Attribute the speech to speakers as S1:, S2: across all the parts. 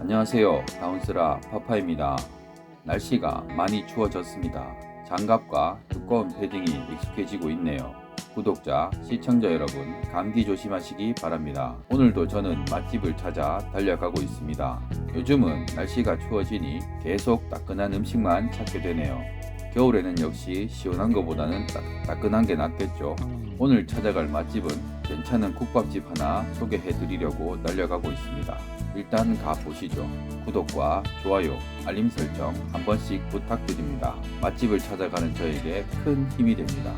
S1: 안녕하세요. 다운스라 파파입니다. 날씨가 많이 추워졌습니다. 장갑과 두꺼운 패딩이 익숙해지고 있네요. 구독자, 시청자 여러분, 감기 조심하시기 바랍니다. 오늘도 저는 맛집을 찾아 달려가고 있습니다. 요즘은 날씨가 추워지니 계속 따끈한 음식만 찾게 되네요. 겨울에는 역시 시원한 것보다는 따, 따끈한 게 낫겠죠. 오늘 찾아갈 맛집은 괜찮은 국밥집 하나 소개해 드리려고 달려가고 있습니다. 일단 가보시죠. 구독과 좋아요, 알림 설정 한 번씩 부탁드립니다. 맛집을 찾아가는 저에게 큰 힘이 됩니다.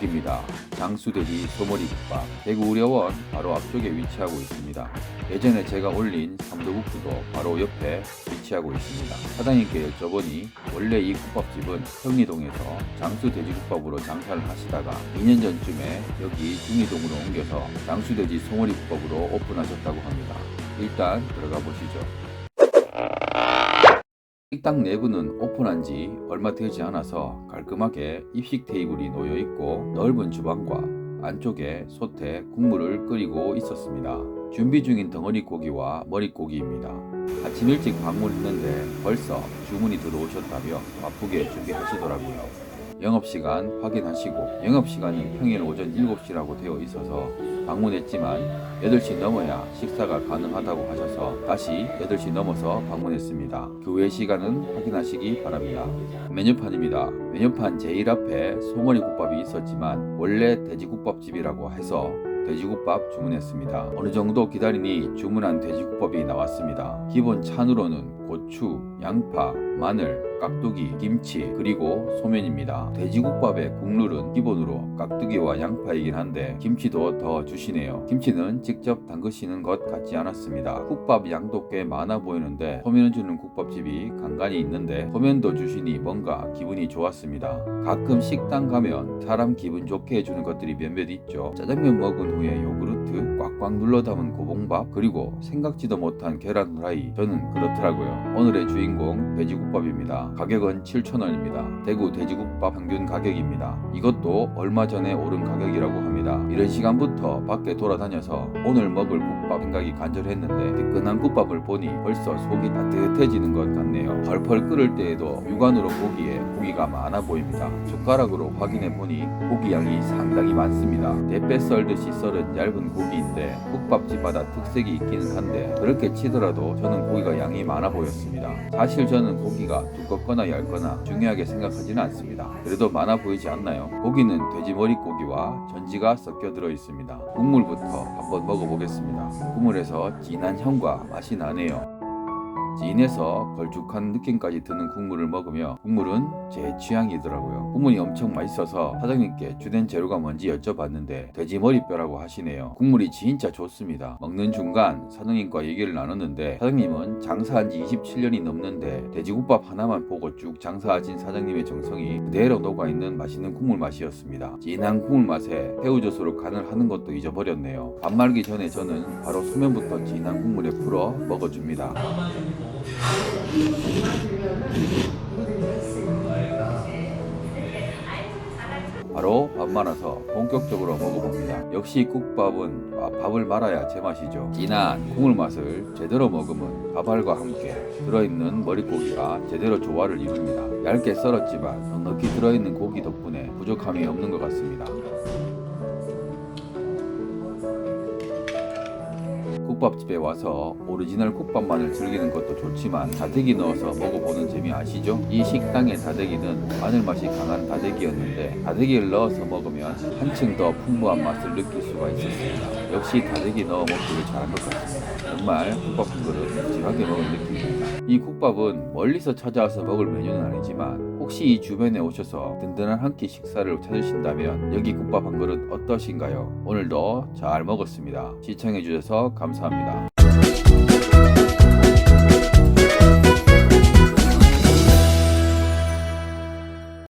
S1: 여기입니다. 장수돼지 소머리국밥 대구우려원 바로 앞쪽에 위치하고 있습니다. 예전에 제가 올린 삼도국수도 바로 옆에 위치하고 있습니다. 사장님께 여쭤보니 원래 이 국밥집은 평리동에서 장수돼지국밥으로 장사를 하시다가 2년 전쯤에 여기 중리동으로 옮겨서 장수돼지 소머리국밥으로 오픈하셨다고 합니다. 일단 들어가 보시죠. 식당 내부는 오픈한 지 얼마 되지 않아서 깔끔하게 입식 테이블이 놓여 있고 넓은 주방과 안쪽에 솥에 국물을 끓이고 있었습니다. 준비 중인 덩어리 고기와 머릿고기입니다. 아침 일찍 방문했는데 벌써 주문이 들어오셨다며 바쁘게 준비하시더라고요. 영업시간 확인하시고 영업시간은 평일 오전 7시라고 되어 있어서 방문했지만 8시 넘어야 식사가 가능하다고 하셔서 다시 8시 넘어서 방문했습니다. 그 외 시간은 확인하시기 바랍니다. 메뉴판입니다. 메뉴판 제일 앞에 소머리 국밥이 있었지만 원래 돼지국밥집이라고 해서 돼지국밥 주문했습니다. 어느 정도 기다리니 주문한 돼지국밥이 나왔습니다. 기본 찬으로는 고추, 양파, 마늘, 깍두기, 김치, 그리고 소면입니다. 돼지국밥의 국룰은 기본으로 깍두기와 양파이긴 한데 김치도 더 주시네요. 김치는 직접 담그시는 것 같지 않았습니다. 국밥 양도 꽤 많아 보이는데 소면을 주는 국밥집이 간간히 있는데 소면도 주시니 뭔가 기분이 좋았습니다. 가끔 식당 가면 사람 기분 좋게 해주는 것들이 몇몇 있죠. 짜장면 먹은 후에 요구르트, 꽉꽉 눌러 담은 고봉밥, 그리고 생각지도 못한 계란 후라이. 저는 그렇더라고요. 오늘의 주인 공 돼지국밥입니다. 가격은 7,000원입니다. 대구 돼지국밥 평균 가격입니다. 이것도 얼마 전에 오른 가격이라고 합니다. 이런 시간부터 밖에 돌아다녀서 오늘 먹을 국밥 생각이 간절했는데 뜨끈한 국밥을 보니 벌써 속이 따뜻해지는 것 같네요. 펄펄 끓을 때에도 육안으로 보기에 고기가 많아 보입니다. 젓가락으로 확인해 보니 고기 양이 상당히 많습니다. 대패 썰듯이 썰은 얇은 고기인데 국밥집마다 특색이 있기는 한데 그렇게 치더라도 저는 고기가 양이 많아 보였습니다. 사실 저는 고기가 두껍거나 얇거나 중요하게 생각하지는 않습니다. 그래도 많아 보이지 않나요? 고기는 돼지 머릿고기와 전지가 섞여 들어 있습니다. 국물부터 한번 먹어보겠습니다. 국물에서 진한 향과 맛이 나네요. 진해서 걸쭉한 느낌까지 드는 국물을 먹으며 국물은 제 취향이더라고요. 국물이 엄청 맛있어서 사장님께 주된 재료가 뭔지 여쭤봤는데 돼지 머리뼈라고 하시네요. 국물이 진짜 좋습니다. 먹는 중간 사장님과 얘기를 나눴는데 사장님은 장사한 지 27년이 넘는데 돼지국밥 하나만 보고 쭉 장사하신 사장님의 정성이 그대로 녹아있는 맛있는 국물 맛이었습니다. 진한 국물 맛에 새우젓으로 간을 하는 것도 잊어버렸네요. 밥 말기 전에 저는 바로 소면부터 진한 국물에 풀어 먹어줍니다. 바로 밥 말아서 본격적으로 먹어봅니다. 역시 국밥은 아, 밥을 말아야 제맛이죠. 진한 국물 맛을 제대로 먹으면 밥알과 함께 들어있는 머릿고기가 제대로 조화를 이룹니다. 얇게 썰었지만 넉넉히 들어있는 고기 덕분에 부족함이 없는 것 같습니다. 국밥집에 와서 오리지널 국밥만을 즐기는 것도 좋지만 다대기 넣어서 먹어보는 재미 아시죠? 이 식당의 다대기는 마늘 맛이 강한 다대기였는데 다대기를 넣어서 먹으면 한층 더 풍부한 맛을 느낄 수가 있었습니다. 역시 다대기 넣어 먹기를 잘한 것 같습니다. 정말 국밥 한 그릇 묵직하게 먹은 느낌입니다. 이 국밥은 멀리서 찾아와서 먹을 메뉴는 아니지만 혹시 이 주변에 오셔서 든든한 한 끼 식사를 찾으신다면 여기 국밥 한 그릇 어떠신가요? 오늘도 잘 먹었습니다. 시청해주셔서 감사합니다.